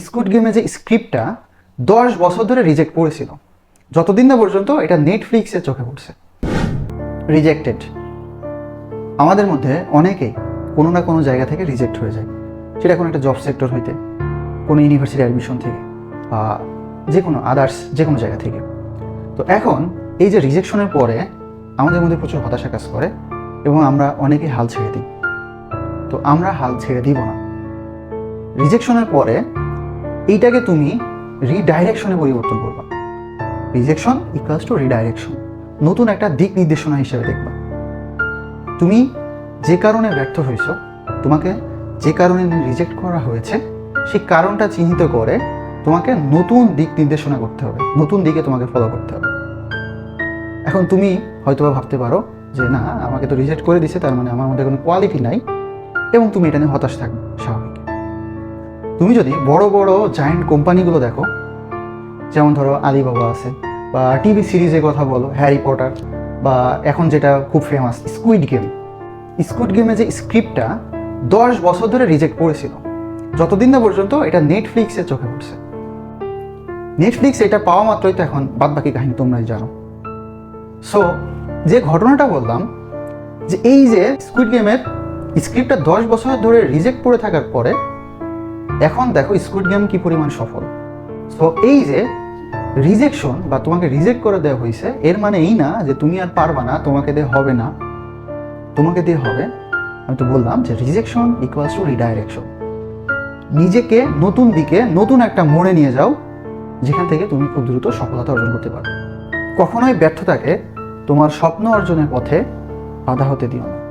স্কুড গেমে যে স্ক্রিপ্টটা দশ বছর ধরে রিজেক্ট করেছিল যতদিন না পর্যন্ত এটা নেটফ্লিক্সের চোখে পড়ছে। রিজেক্টেড আমাদের মধ্যে অনেকেই কোনো না কোনো জায়গা থেকে রিজেক্ট হয়ে যায়। সেটা কোনো একটা জব সেক্টর হইতে, কোনো ইউনিভার্সিটি অ্যাডমিশন থেকে, বা যে কোনো আদার্স যে কোনো জায়গা থেকে। তো এখন এই যে রিজেকশনের পরে আমাদের মধ্যে প্রচুর হতাশা কাজ করে এবং আমরা অনেকেই হাল ছেড়ে দিই। তো আমরা হাল ছেড়ে দিব না। রিজেকশনের পরে এইটাকে তুমি রিডাইরেকশনে পরিবর্তন করবা। রিজেকশন ইকুয়ালস টু রিডাইরেকশন নতুন একটা দিক নির্দেশনা হিসেবে দেখবা। তুমি যে কারণে ব্যর্থ হয়েছ, তোমাকে যে কারণে রিজেক্ট করা হয়েছে, সেই কারণটা চিহ্নিত করে তোমাকে নতুন দিক নির্দেশনা করতে হবে। নতুন দিকে তোমাকে ফলো করতে হবে। এখন তুমি হয়তোবা ভাবতে পারো যে, না, আমাকে তো রিজেক্ট করে দিছে, তার মানে আমার মধ্যে কোনো কোয়ালিটি নাই। এবং তুমি এটা নিয়ে হতাশ থাকবে স্বাভাবিক। তুমি যদি বড় বড় জায়েন্ট কোম্পানিগুলো দেখো, যেমন ধরো আলিবাবা আছে, বা টিভি সিরিজের কথা বলো হ্যারি পটার বা এখন যেটা খুব ফেমাস স্কুইড গেম স্কুইড গেমে যে স্ক্রিপ্টটা দশ বছর ধরে রিজেক্ট করেছিল। যতদিন না পর্যন্ত এটা নেটফ্লিক্সের চোখে পড়ছে। নেটফ্লিক্স এটা পাওয়া মাত্রই তো এখন বাদ বাকি কাহিনী তোমরাই জানো। সো যে ঘটনাটা বললাম, যে এই যে স্কুইড গেমের স্ক্রিপ্টটা দশ বছর ধরে রিজেক্ট করে থাকার পরে এখন দেখো স্কুইড গেম কি পরিমাণ সফল। সো এই যে রিজেকশন বা তোমাকে রিজেক্ট করে দেওয়া হয়েছে, এর মানে এই না যে তুমি আর পারবা না, তোমাকে দিয়ে হবে না। তোমাকে দিয়ে হবে, আমি তো বললাম যে রিজেকশন ইকুয়ালস টু রিডাইরেকশন নিজেকে নতুন দিকে, নতুন একটা মোড়ে নিয়ে যাও, যেখান থেকে তুমি খুব দ্রুত সফলতা অর্জন করতে পারো কখনোই ব্যর্থতাকে তোমার স্বপ্ন অর্জনের পথে বাধা হতে দিও না।